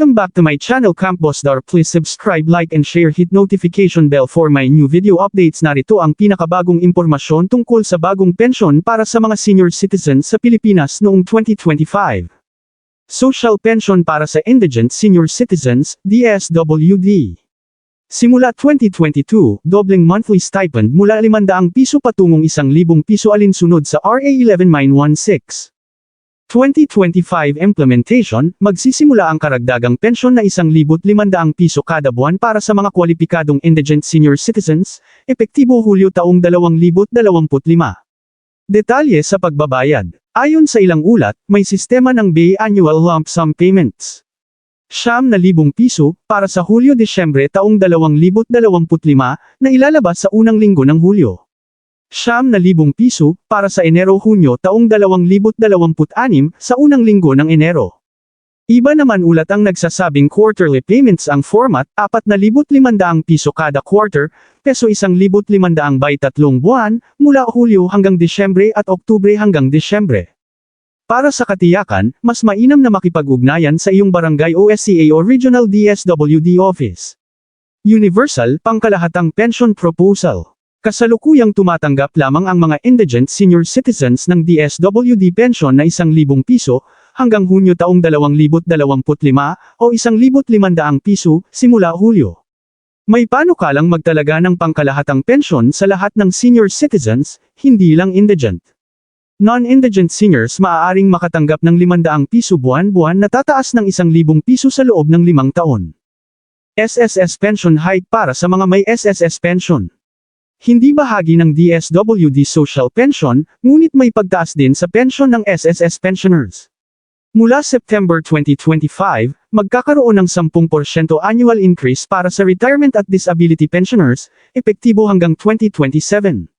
Welcome back to my channel Camp Boss Dar. Please subscribe, like and share hit notification bell for my new video updates. Narito ang pinakabagong impormasyon tungkol sa bagong pensyon para sa mga senior citizens sa Pilipinas noong 2025. Social pension para sa indigent senior citizens, DSWD. Simula 2022, dobleng monthly stipend mula 500 piso patungong 1,000 piso alinsunod sa RA 11916. 2025 implementation, magsisimula ang karagdagang pensyon na 1,500 piso kada buwan para sa mga kwalipikadong indigent senior citizens, epektibo Hulyo taong 2025. Detalye sa pagbabayad. Ayon sa ilang ulat, may sistema ng biannual lump sum payments. Siyam na libong piso, para sa Hulyo-Desyembre taong 2025, na ilalabas sa unang linggo ng Hulyo. Siyam na libong piso, para sa Enero-Hunyo taong 2026 sa unang linggo ng Enero. Iba naman ulat ang nagsasabing quarterly payments ang format, 4,500 piso kada quarter, peso 1,500 by tatlong buwan, mula Hulyo hanggang Disyembre at Oktubre hanggang Disyembre. Para sa katiyakan, mas mainam na makipag-ugnayan sa iyong barangay OSCA o Regional DSWD Office. Universal Pangkalahatang Pension Proposal Kasalukuyang tumatanggap lamang ang mga indigent senior citizens ng DSWD pension na 1,000 piso, hanggang Hunyo taong 2025, o 1,500 piso, simula Hulyo. May panukalang magtalaga ng pangkalahatang pensyon sa lahat ng senior citizens, hindi lang indigent. Non-indigent seniors maaaring makatanggap ng 500 piso buwan-buwan na tataas ng 1,000 piso sa loob ng limang taon. SSS pension hike para sa mga may SSS pension. Hindi bahagi ng DSWD social pension, ngunit may pagtaas din sa pension ng SSS pensioners. Mula September 2025, magkakaroon ng 10% annual increase para sa retirement at disability pensioners, epektibo hanggang 2027.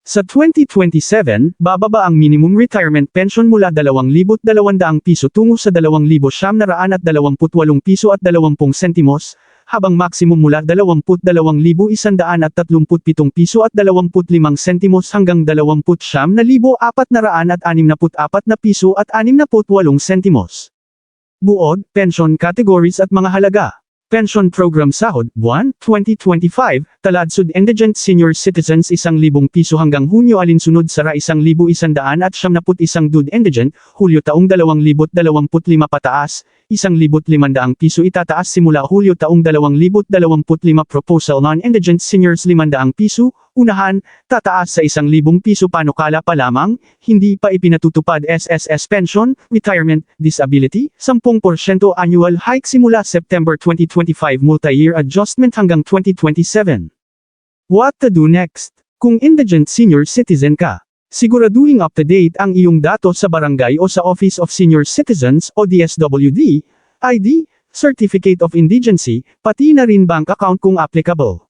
Sa 2027, bababa ang minimum retirement pension mula 2,200 piso tungo sa 2,728 piso at 20 sentimos, habang maximum mula 22,137 piso at 25 sentimos hanggang 29,464 na piso at 68 sentimos. Buod, pension categories at mga halaga. Pension Program Sahod, buwan, 2025, Taladsud Indigent Senior Citizens 1,000 piso hanggang Hunyo alinsunod sara 1,100 at 71 Dud Indigent, Hulyo taong 2025 pataas, 1,500 piso itataas simula Hulyo taong 2025 Proposal Non-Indigent Seniors 500 piso, unahan, tataas sa 1,000 piso panukala pa lamang, hindi pa ipinatutupad SSS Pension, Retirement, Disability, 10% annual hike simula September 2025 multi-year adjustment hanggang 2027. What to do next? Kung indigent senior citizen ka, siguraduhin up-to-date ang iyong datos sa barangay o sa Office of Senior Citizens o DSWD, ID, Certificate of Indigency, pati na rin bank account kung applicable.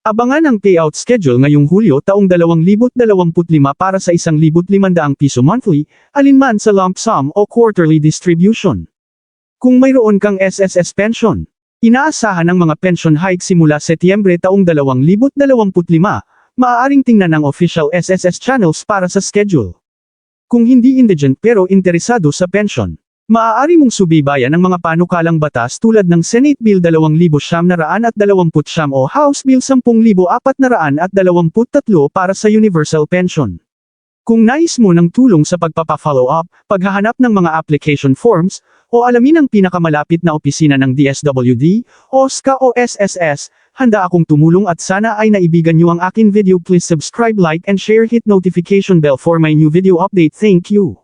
Abangan ang payout schedule ngayong Hulyo taong 2025 para sa 1,500 piso monthly, alinman sa lump sum o quarterly distribution. Kung mayroon kang SSS pension, inaasahan ng mga pension hike simula Setyembre taong 2025, maaaring tingnan ang official SSS channels para sa schedule. Kung hindi indigent pero interesado sa pension, Maaari mong subaybayan ang mga panukalang batas tulad ng Senate Bill 2029 o House Bill 10423 para sa universal pension. Kung nais mo ng tulong sa pagpapa-follow up, paghahanap ng mga application forms, o alamin ang pinakamalapit na opisina ng DSWD, OSCA o SSS, handa akong tumulong at sana ay naibigan niyo ang akin video please subscribe like and share hit notification bell for my new video update thank you.